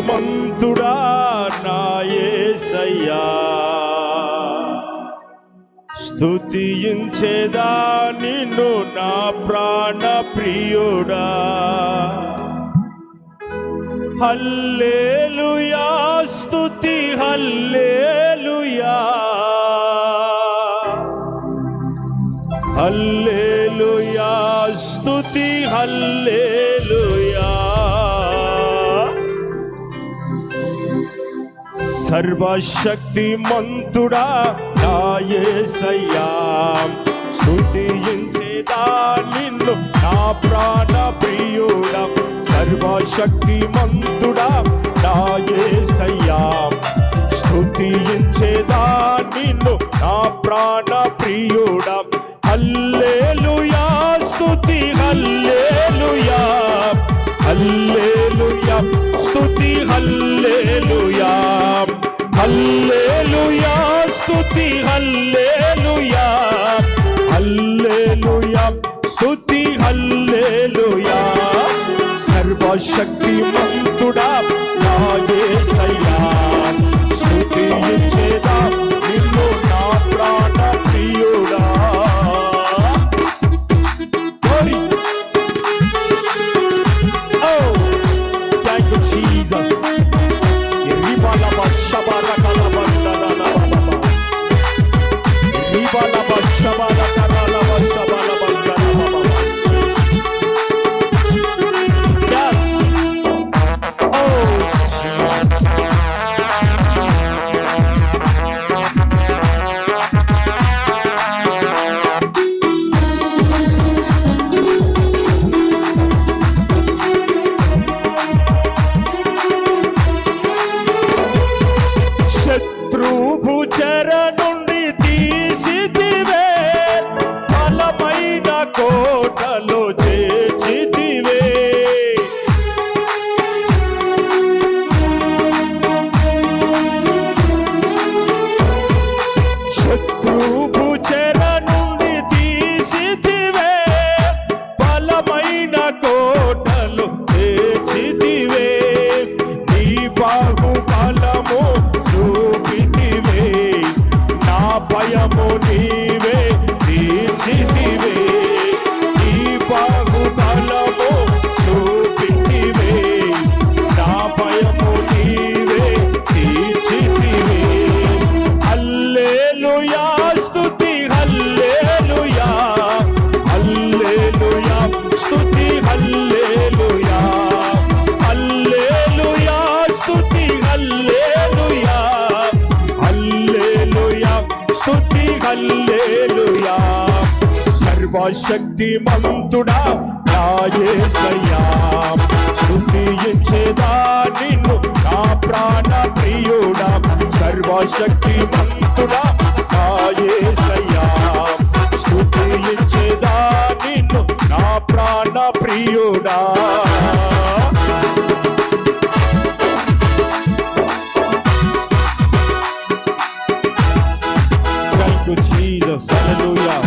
మంతుడా నాయసయ్యా స్తుతించేదా నిన్ను నా ప్రాణ ప్రియుడా హల్లేలుయా స్తుతి హల్లేలుయా. హల్లేలుయా స్తుతి హల్లే సర్వశక్తి మంతుడా నాయసయ్యా స్తుతించేదా నిన్ను నా ప్రాణ ప్రియుడ సర్వశక్తి మంతుడా నాయే హల్లేలుయా స్తుతి హల్లేలుయా. హల్లేలుయా స్తుతి హల్లేలుయా. సర్వశక్తి మంతుడా Shabba, Shabba, Shabba, Shabba, Shabba, Shabba, శత్రువు చెర నుండి తీసిదివే బలమైన కోట స్థుతి హల్లేలుయా. సర్వశక్తి మంతుడా రాయేసయ్యా స్తుతించేదా నిన్ను నా ప్రాణ ప్రియుడా. సర్వశక్తి మంతుడా రాయేసయ్యా స్తుతించేదా నిన్ను నా ప్రాణ ప్రియుడా. Deus, aleluia.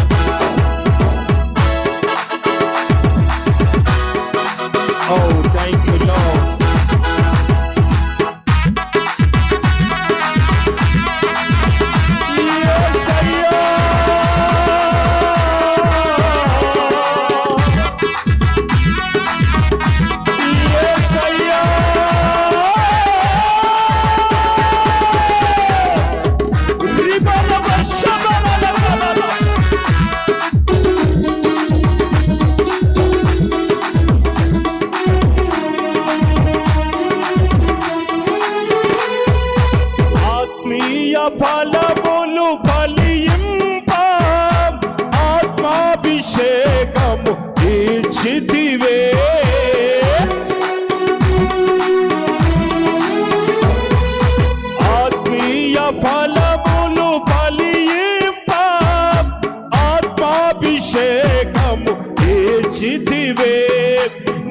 ఫలింప ఆత్మాభిషేకము ఇచ్చితివే ఆత్మీయ ఫలములు ఫలింప. ఆత్మాభిషేకము ఇచ్చితివే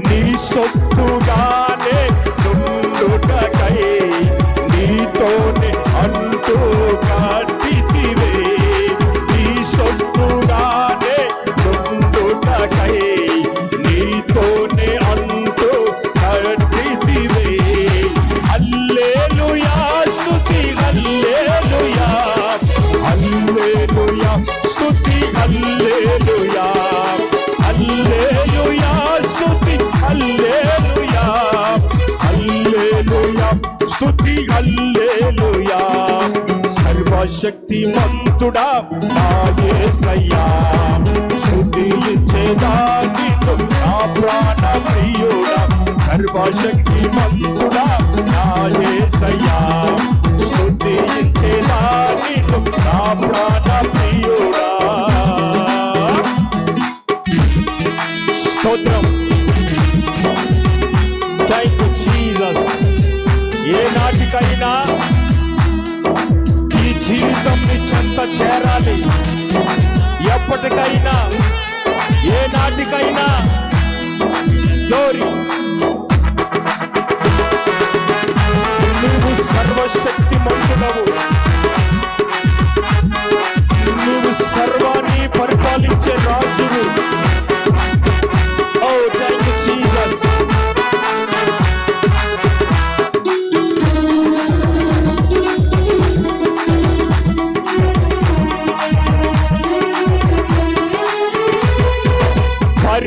నీ సొత్తుగానే నుండుటకై నీతోనే హల్లెలూయా హల్లెలూయా స్తుతి హల్లెలూయా మంతుడా నా యేసయ్యా స్తుతిలిచ్చేదాకి నా ప్రాణ ప్రియుడా నా యేసయ్యా ప్రాణ చెంత చేరాలి. ఎప్పటికైనా ఏ నాటికైనా గ్లోరీ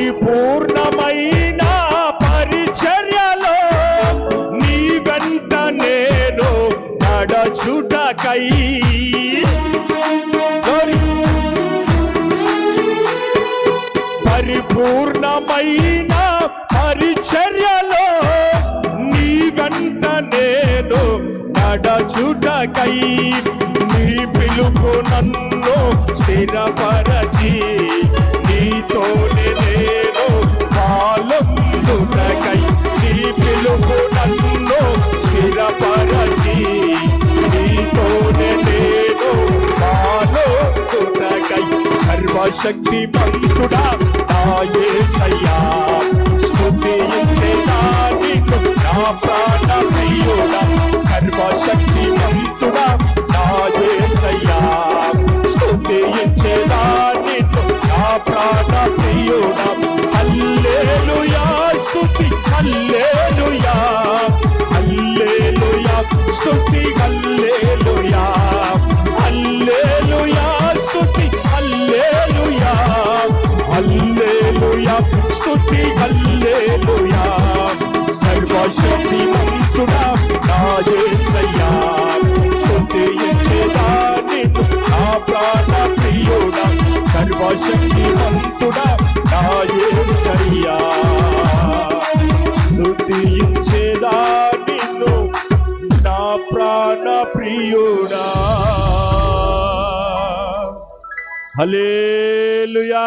పరిపూర్ణమైన పరిచర్యలో నీ వెంట నేను నడచుటకై. పరిపూర్ణమైన పరిచర్యలో నీ వెంట నేను నడచుటకై. నీ పిలుపు నన్ను స్థిరపరచి. శక్తి పంతుడా తాయే సయ్యా స్థుతి నిన్ను నా ప్రాణ ప్రియుడా సర్వశక్తి పంతుడా తాయే సయ్యా స్థుతి నిన్ను నా ప్రాణ హల్లెలూయా స్తుతి హల్లెలూయా. సర్వశక్తి మంతుడా నా యేసయ్యా స్తుతి ఇచ్చేదాని నా ప్రాణ ప్రియుడా. సర్వశక్తి మంతుడా నా యేసయ్యా స్తుతించేదా నిన్ను నా ప్రాణ ప్రియుడా. హల్లెలూయా.